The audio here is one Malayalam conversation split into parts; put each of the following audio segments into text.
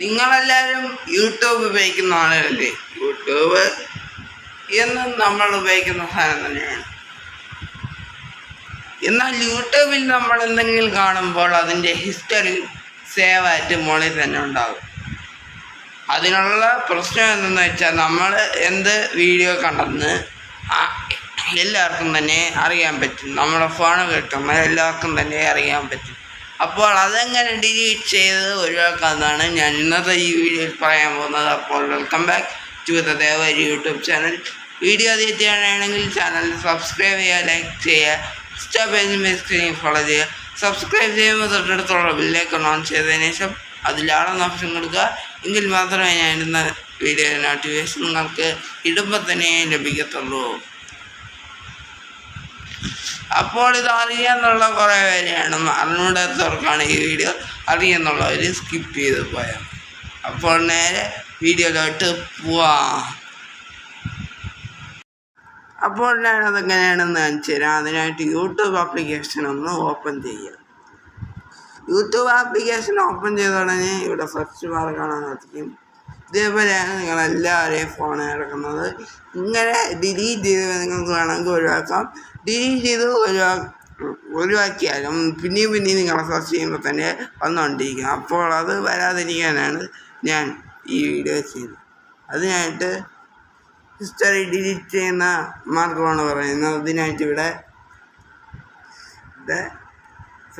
നിങ്ങളെല്ലാവരും യൂട്യൂബ് ഉപയോഗിക്കുന്ന ആളുകളല്ലേ? യൂട്യൂബ് എന്നും നമ്മൾ ഉപയോഗിക്കുന്ന സാധനം തന്നെയാണ്. എന്നാൽ യൂട്യൂബിൽ നമ്മൾ എന്തെങ്കിലും കാണുമ്പോൾ അതിന്റെ ഹിസ്റ്ററി സേവ് ആയിട്ട് മോളിൽ തന്നെ ഉണ്ടാകും. അതിനുള്ള പ്രശ്നം എന്തെന്ന് വെച്ചാൽ നമ്മൾ എന്ത് വീഡിയോ കണ്ടെന്ന് എല്ലാവർക്കും തന്നെ അറിയാൻ പറ്റും. നമ്മുടെ ഫോൺ കിട്ടുമ്പോൾ എല്ലാവർക്കും തന്നെ അറിയാൻ പറ്റും. അപ്പോൾ അതെങ്ങനെ ഡിലീറ്റ് ചെയ്ത് ഒഴിവാക്കാമെന്നാണ് ഞാൻ ഇന്നത്തെ ഈ വീഡിയോയിൽ പറയാൻ പോകുന്നത്. അപ്പോൾ welcome back to the Devari YouTube channel. Video തീർച്ചയാണെങ്കിൽ channel subscribe ചെയ്യുക ലൈക്ക് ചെയ്യുക പേജും സ്ക്രീൻ ഫോളോ ചെയ്യുക. സബ്സ്ക്രൈബ് ചെയ്യുമ്പോൾ തൊട്ടടുത്തുള്ള ബില്ലേക്ക് ഓൺ ചെയ്തതിനു ശേഷം അതിലാണെന്ന് ഓപ്ഷൻ കൊടുക്കുക. എങ്കിൽ മാത്രമേ ഞാൻ ഇടുന്ന വീഡിയോ നോട്ടിഫിക്കേഷൻ നിങ്ങൾക്ക് ഇടുമ്പോൾ തന്നെ ലഭിക്കത്തുള്ളൂ. അപ്പോൾ ഇത് അറിയാന്നുള്ള കുറേ പേരെയാണ്. അറിഞ്ഞൂടാത്തവർക്കാണ് ഈ വീഡിയോ. അറിയാന്നുള്ളവർ സ്കിപ്പ് ചെയ്ത് പോയാൽ അപ്പോൾ നേരെ വീഡിയോയിലോട്ട് പോവാം. അപ്പോൾ ഞാനത് എങ്ങനെയാണെന്ന് കാണിച്ചു തരാം. അതിനായിട്ട് യൂട്യൂബ് ആപ്ലിക്കേഷൻ ഒന്ന് ഓപ്പൺ ചെയ്യുക യൂട്യൂബ് ആപ്ലിക്കേഷൻ ഓപ്പൺ ചെയ്ത ഉടനെ ഇവിടെ സെർച്ച് ബാർ കാണാൻ സാധിക്കും. ഇതേപോലെയാണ് നിങ്ങളെല്ലാവരെയും ഫോൺ കിടക്കുന്നത്. ഇങ്ങനെ ഡിലീറ്റ് ചെയ്ത് നിങ്ങൾക്ക് വേണമെങ്കിൽ ഒഴിവാക്കാം. ഡിലീറ്റ് ചെയ്ത് ഒഴിവാ ഒഴിവാക്കിയാലും പിന്നെയും പിന്നെയും നിങ്ങളെ സെർച്ച് ചെയ്യുമ്പോൾ തന്നെ വന്നുകൊണ്ടിരിക്കും. അപ്പോൾ അത് വരാതിരിക്കാനാണ് ഞാൻ ഈ വീഡിയോ ചെയ്യുന്നത് അതിനായിട്ട് ഹിസ്റ്ററി ഡിലീറ്റ് ചെയ്യുന്ന മാർഗമാണ് പറയുന്നത്. അതിനായിട്ട് ഇവിടെ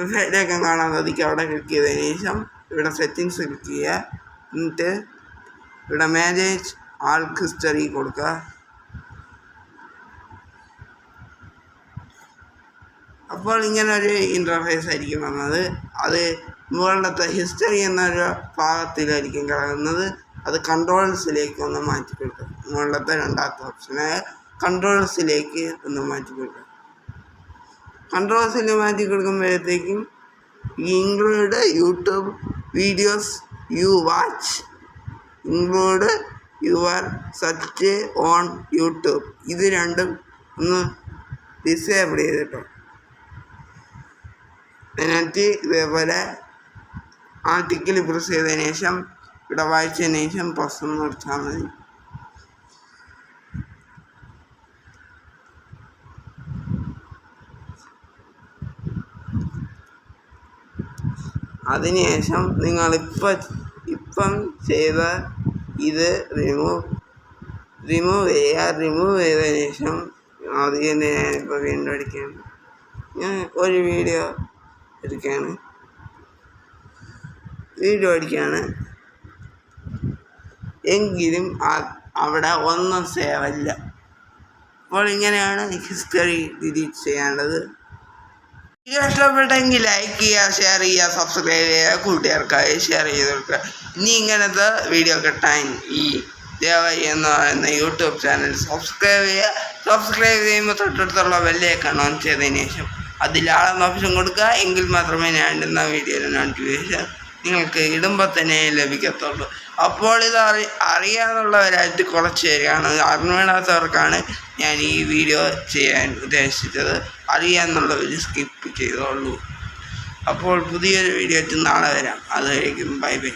ഇവിടെ കാണാൻ സാധിക്കും. അവിടെ ക്ലിക്ക് ചെയ്തതിന് ശേഷം ഇവിടെ സെറ്റിങ്സ് ക്ലിക്ക് ചെയ്യുക. എന്നിട്ട് ഇവിടെ മാരേജ് ആൾക്ക് ഹിസ്റ്ററി കൊടുക്കുക. അപ്പോൾ ഇങ്ങനൊരു ഇന്റർഫേസ് ആയിരിക്കും വന്നത്. അത് മുകളിലത്തെ ഹിസ്റ്ററി എന്നൊരു ഭാഗത്തിലായിരിക്കും കിടക്കുന്നത് അത് കൺട്രോൾസിലേക്ക് ഒന്ന് മാറ്റി കൊടുക്കുക. മുകളിലത്തെ രണ്ടാമത്തെ ഓപ്ഷനായ കൺട്രോൾസിലേക്ക് ഒന്ന് മാറ്റി കൊടുക്കുക. കൺട്രോൾസിൽ മാറ്റി കൊടുക്കുമ്പോഴത്തേക്കും include YouTube videos you watch include your search on YouTube. ഇത് രണ്ടും ഒന്ന് ഡിസേബിൾ ചെയ്തിട്ടോ. അതിനകത്ത് ഇതേപോലെ ആർട്ടിക്കിൾ പ്രസ് ചെയ്തതിന് ശേഷം ഇവിടെ വായിച്ചതിന് ശേഷം പ്രസ് എന്ന് നിർത്താൽ മതി. അതിനുശേഷം നിങ്ങളിപ്പോൾ ഇപ്പം ചെയ്ത ഇത് റിമൂവ് റിമൂവ് ചെയ്യുക. റിമൂവ് ചെയ്തതിന് ശേഷം ആദ്യം തന്നെ ഞാനിപ്പോൾ വീണ്ടും അടിക്കുകയാണ് ഞാൻ ഒരു വീഡിയോ എടുക്കുകയാണ് വീഡിയോ അടിക്കുകയാണ് എങ്കിലും അവിടെ ഒന്നും സേവല്ല അപ്പോൾ ഇങ്ങനെയാണ് ഹിസ്റ്ററി ഡിലീറ്റ് ചെയ്യേണ്ടത് ഇഷ്ടപ്പെട്ടെങ്കിൽ ലൈക്ക് ചെയ്യുക ഷെയർ ചെയ്യുക സബ്സ്ക്രൈബ് ചെയ്യുക കൂട്ടുകാർക്കായി ഷെയർ ചെയ്ത് കൊടുക്കുക. ഇനി ഇങ്ങനത്തെ വീഡിയോ കിട്ടാൻ ഈ ദേവായി എന്ന് പറയുന്ന യൂട്യൂബ് ചാനൽ സബ്സ്ക്രൈബ് ചെയ്യുക. സബ്സ്ക്രൈബ് ചെയ്യുമ്പോൾ തൊട്ടടുത്തുള്ള ബെല്ലേക്ക് ഓൺ ചെയ്തതിന് ശേഷം അതിലാളെന്ന ഓപ്ഷൻ കൊടുക്കുക. എങ്കിൽ മാത്രമേ ഞാൻ ഇടുന്ന വീഡിയോയുടെ നോട്ടിഫിക്കേഷൻ നിങ്ങൾക്ക് ഇടുമ്പോൾ തന്നെ ലഭിക്കത്തുള്ളൂ. അപ്പോൾ ഇത് അറി അറിയാനുള്ളവരായിട്ട് കുറച്ച് പേരാണ് അറിഞ്ഞിടാത്തവർക്കാണ് ഞാൻ ഈ വീഡിയോ ചെയ്യാൻ ഉദ്ദേശിച്ചത്. അറിയാമെന്നുള്ളവർ സ്കിപ്പ് ചെയ്തോളൂ. അപ്പോൾ പുതിയൊരു വീഡിയോ നാളെ വരാം. അതുവരേക്കും ബൈ ബൈ.